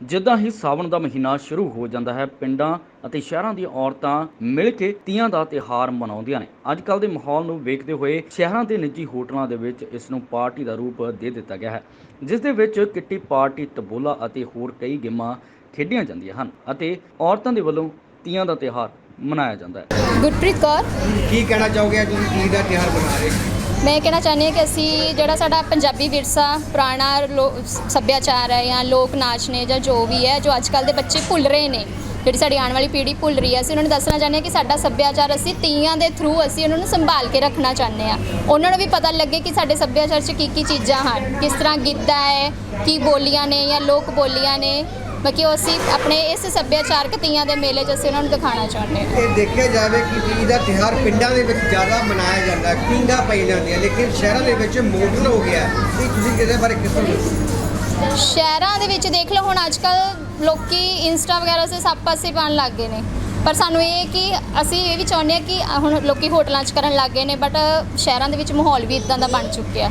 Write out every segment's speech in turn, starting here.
ਜਿੱਦਾਂ ਹੀ ਸਾਵਣ ਦਾ ਮਹੀਨਾ ਸ਼ੁਰੂ ਹੋ ਜਾਂਦਾ ਹੈ ਪਿੰਡਾਂ ਅਤੇ ਸ਼ਹਿਰਾਂ ਦੀਆਂ ਔਰਤਾਂ ਮਿਲ ਕੇ ਤੀਆਂ ਦਾ ਤਿਹਾਰ ਮਨਾਉਂਦੀਆਂ ਨੇ। ਅੱਜ ਕੱਲ ਦੇ ਮਾਹੌਲ ਨੂੰ ਵੇਖਦੇ ਹੋਏ ਸ਼ਹਿਰਾਂ ਦੇ ਨਿੱਜੀ ਹੋਟਲਾਂ ਦੇ ਵਿੱਚ ਇਸ ਨੂੰ ਪਾਰਟੀ ਦਾ ਰੂਪ ਦੇ ਦਿੱਤਾ ਗਿਆ ਹੈ ਜਿਸ ਦੇ ਵਿੱਚ ਕਿੱਟੀ ਪਾਰਟੀ ਤਬੋਲਾ ਅਤੇ ਹੋਰ ਕਈ ਗੇਮਾਂ ਖੇਡੀਆਂ ਜਾਂਦੀਆਂ ਹਨ ਅਤੇ ਔਰਤਾਂ ਦੇ ਵੱਲੋਂ ਤੀਆਂ ਦਾ ਤਿਹਾਰ ਮਨਾਇਆ ਜਾਂਦਾ ਹੈ। ਗੁਰਪ੍ਰੀਤ ਕੌਰ। ਕੀ ਕਹਿਣਾ ਚਾਹੋਗੇ ਅੱਜ ਤੁਸੀਂ ਈਦ ਦਾ ਤਿਉਹਾਰ ਮਨਾ ਰਹੇ ਹੋ? ਮੈਂ ਇਹ ਕਹਿਣਾ ਚਾਹੁੰਦੀ ਹਾਂ ਕਿ ਅਸੀਂ ਜਿਹੜਾ ਸਾਡਾ ਪੰਜਾਬੀ ਵਿਰਸਾ, ਪੁਰਾਣਾ ਲੋ- ਸੱਭਿਆਚਾਰ ਹੈ ਜਾਂ ਲੋਕ ਨਾਚ ਨੇ ਜਾਂ ਜੋ ਵੀ ਹੈ, ਜੋ ਅੱਜ ਕੱਲ ਦੇ ਬੱਚੇ ਭੁੱਲ ਰਹੇ ਨੇ, ਜਿਹੜੀ ਸਾਡੀ ਆਉਣ ਵਾਲੀ ਪੀੜ੍ਹੀ ਭੁੱਲ ਰਹੀ ਹੈ, ਅਸੀਂ ਉਹਨਾਂ ਨੂੰ ਦੱਸਣਾ ਚਾਹੁੰਦੇ ਹਾਂ ਕਿ ਸਾਡਾ ਸੱਭਿਆਚਾਰ ਅਸੀਂ ਤੀਆਂ ਦੇ ਥਰੂ ਅਸੀਂ ਉਹਨਾਂ ਨੂੰ ਸੰਭਾਲ ਕੇ ਰੱਖਣਾ ਚਾਹੁੰਦੇ ਹਾਂ। ਉਹਨਾਂ ਨੂੰ ਵੀ ਪਤਾ ਲੱਗੇ ਕਿ ਸਾਡੇ ਸੱਭਿਆਚਾਰ 'ਚ ਕੀ ਕੀ ਚੀਜ਼ਾਂ ਹਨ, ਕਿਸ ਤਰ੍ਹਾਂ ਗਿੱਧਾ ਹੈ, ਕੀ ਬੋਲੀਆਂ ਨੇ ਜਾਂ ਲੋਕ ਬੋਲੀਆਂ ਨੇ। ਬਾਕੀ ਉਹ ਅਸੀਂ ਆਪਣੇ ਇਸ ਸੱਭਿਆਚਾਰਕ ਤੀਆਂ ਦੇ ਮੇਲੇ 'ਚ ਅਸੀਂ ਉਹਨਾਂ ਨੂੰ ਦਿਖਾਉਣਾ ਚਾਹੁੰਦੇ ਹਾਂ। ਇਹ ਦੇਖਿਆ ਜਾਵੇ ਕਿ ਈਦ ਦਾ ਤਿਉਹਾਰ ਪਿੰਡਾਂ ਦੇ ਵਿੱਚ ਜ਼ਿਆਦਾ ਮਨਾਇਆ ਜਾਂਦਾ ਹੈ ਪਿੰਡਾਂ ਪਈ ਜਾਂਦੀਆਂ ਲੇਕਿਨ ਸ਼ਹਿਰਾਂ ਦੇ ਵਿੱਚ ਮਾਡਰਨ ਹੋ ਗਿਆ। ਇਹ ਤੁਸੀਂ ਕਿਹਦੇ ਬਾਰੇ ਕਿਸ ਤਰ੍ਹਾਂ ਸ਼ਹਿਰਾਂ ਦੇ ਵਿੱਚ ਦੇਖ ਲਓ ਹੁਣ ਅੱਜ ਕੱਲ ਲੋਕੀ ਇੰਸਟਾ ਵਗੈਰਾ ਸੇ ਸਭ ਪਾਸੇ ਪਾਉਣ ਲੱਗ ਗਏ ਨੇ। ਪਰ ਸਾਨੂੰ ਇਹ ਕਿ ਅਸੀਂ ਇਹ ਵੀ ਚਾਹੁੰਦੇ ਹਾਂ ਕਿ ਹੁਣ ਲੋਕੀ ਹੋਟਲਾਂ 'ਚ ਕਰਨ ਲੱਗ ਗਏ ਨੇ ਬਟ ਸ਼ਹਿਰਾਂ ਦੇ ਵਿੱਚ ਮਾਹੌਲ ਵੀ ਇਦਾਂ ਦਾ ਬਣ ਚੁੱਕਿਆ।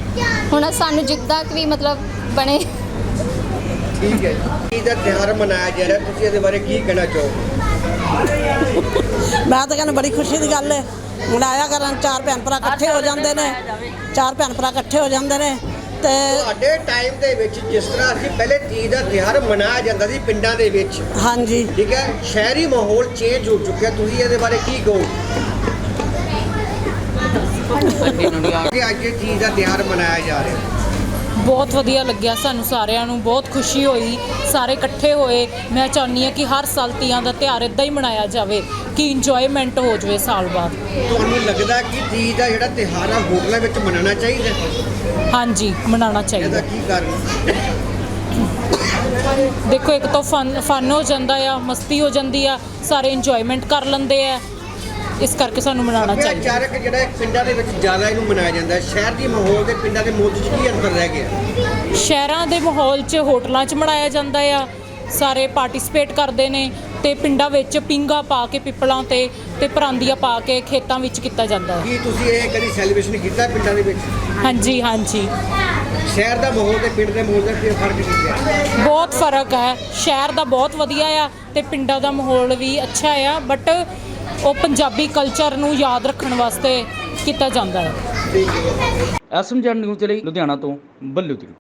ਹੁਣ ਸਾਨੂੰ ਜਿੱਦਾਂ ਕਿ ਵੀ ਮਤਲਬ ਬਣੇ ਠੀਕ ਹੈ ਜੀ। ਈਦ ਦਾ ਤਿਉਹਾਰ ਮਨਾਇਆ ਜਾ ਰਿਹਾ? ਤੁਸੀਂ ਇਹਦੇ ਬਾਰੇ ਕੀ ਕਹਿਣਾ ਚਾਹੋਗੇ? ਮੈਂ ਤਾਂ ਕਹਿੰਦਾ ਬੜੀ ਖੁਸ਼ੀ ਦੀ ਗੱਲ ਹੈ। ਮਨਾਇਆ ਕਰਨ ਚਾਰ ਭੈਣ ਭਰਾ ਇਕੱਠੇ ਹੋ ਜਾਂਦੇ ਨੇ। ਚਾਰ ਭੈਣ ਭਰਾ ਇਕੱਠੇ ਹੋ ਜਾਂਦੇ ਨੇ ਤੇ ਤੁਹਾਡੇ ਟਾਈਮ ਦੇ ਵਿੱਚ ਜਿਸ ਤਰ੍ਹਾਂ ਅਸੀਂ ਪਹਿਲੇ ਈਦ ਦਾ ਤਿਉਹਾਰ ਮਨਾਇਆ ਜਾਂਦਾ ਸੀ ਪਿੰਡਾਂ ਦੇ ਵਿੱਚ। ਹਾਂਜੀ। ਠੀਕ ਹੈ? ਸ਼ਹਿਰੀ ਮਾਹੌਲ ਚੇਂਜ ਹੋ ਚੁੱਕਿਆ ਤੁਸੀਂ ਇਹਦੇ ਬਾਰੇ ਕੀ ਕਹੋ ਕਿ ਅੱਜ ਇਹ ਈਦ ਦਾ ਤਿਉਹਾਰ ਮਨਾਇਆ ਜਾ ਰਿਹਾ। ਬਹੁਤ ਵਧੀਆ ਲੱਗਿਆ ਸਾਨੂੰ ਸਾਰਿਆਂ ਨੂੰ ਬਹੁਤ ਖੁਸ਼ੀ ਹੋਈ ਸਾਰੇ ਇਕੱਠੇ ਹੋਏ। ਮੈਂ ਚਾਹੁੰਦੀ ਹਾਂ ਕਿ ਹਰ ਸਾਲ ਤੀਆਂ ਦਾ ਤਿਉਹਾਰ ਇਦਾਂ ਹੀ ਮਨਾਇਆ ਜਾਵੇ ਕਿ ਇੰਜੋਇਮੈਂਟ ਹੋ ਜਾਵੇ ਸਾਲ ਬਾਅਦ। ਤੁਹਾਨੂੰ ਲੱਗਦਾ ਕਿ ਈਦ ਦਾ ਜਿਹੜਾ ਤਿਉਹਾਰ ਆ ਹੋਟਲਾਂ ਵਿੱਚ ਮਨਾਉਣਾ ਚਾਹੀਦਾ? ਹਾਂਜੀ ਮਨਾਉਣਾ ਇਹਦਾ ਚਾਹੀਦਾ ਕੀ ਕਾਰਨ? ਦੇਖੋ ਇੱਕ ਤਾਂ ਫਨ ਫਨ ਹੋ ਜਾਂਦਾ ਆ ਮਸਤੀ ਹੋ ਜਾਂਦੀ ਆ ਸਾਰੇ ਇੰਜੋਇਮੈਂਟ ਕਰ ਲੈਂਦੇ ਆ। ਇਸ ਕਰਕੇ ਸਾਨੂੰ ਮਨਾਉਣਾ ਚਾਹੀਦਾ। ਸੱਭਿਆਚਾਰਕ ਜਿਹੜਾ ਹੈ ਪਿੰਡਾਂ ਦੇ ਵਿੱਚ ਜ਼ਿਆਦਾ ਇਹਨੂੰ ਮਨਾਇਆ ਜਾਂਦਾ ਹੈ। ਸ਼ਹਿਰ ਦੀ ਮਾਹੌਲ ਤੇ ਪਿੰਡਾਂ ਦੇ ਮਾਹੌਲ 'ਚ ਕੀ ਅੰਤਰ ਰਹਿ ਗਿਆ? ਸ਼ਹਿਰਾਂ ਦੇ ਮਾਹੌਲ 'ਚ ਹੋਟਲਾਂ 'ਚ ਮਨਾਇਆ ਜਾਂਦਾ ਆ। ਸਾਰੇ ਪਾਰਟਿਸਿਪੇਟ ਕਰਦੇ ਨੇ। ਤੇ ਪਿੰਡਾਂ ਵਿੱਚ ਪਿੰਗਾ ਪਾ ਕੇ ਪਿੱਪਲਾਂ ਤੇ ਤੇ ਪਰਾਂਦੀਆਂ ਪਾ ਕੇ ਖੇਤਾਂ ਵਿੱਚ ਕੀਤਾ ਜਾਂਦਾ ਹੈ। ਕੀ ਤੁਸੀਂ ਇਹ ਕਦੀ ਸੈਲੀਬ੍ਰੇਸ਼ਨ ਕੀਤਾ ਪਿੰਡਾਂ ਦੇ ਵਿੱਚ? ਹਾਂਜੀ ਹਾਂਜੀ। ਸ਼ਹਿਰ ਦਾ ਮਾਹੌਲ ਤੇ ਪਿੰਡ ਦੇ ਮਾਹੌਲ ਦਾ ਕੀ ਫ਼ਰਕ ਕੀ ਹੈ? ਬਹੁਤ ਫ਼ਰਕ ਹੈ। ਸ਼ਹਿਰ ਦਾ ਬਹੁਤ ਵਧੀਆ ਆ ਤੇ ਪਿੰਡਾਂ ਦਾ ਮਾਹੌਲ ਵੀ ਅੱਛਾ ਆ ਬਟ ਉਹ ਪੰਜਾਬੀ ਕਲਚਰ ਨੂੰ ਯਾਦ ਰੱਖਣ ਵਾਸਤੇ ਕੀਤਾ ਜਾਂਦਾ ਹੈ। ਐਸਐਮਜੈਡ ਨਿਊਜ਼ ਦੇ ਲਈ ਲੁਧਿਆਣਾ ਤੋਂ ਬੱਲੂ ਦੀ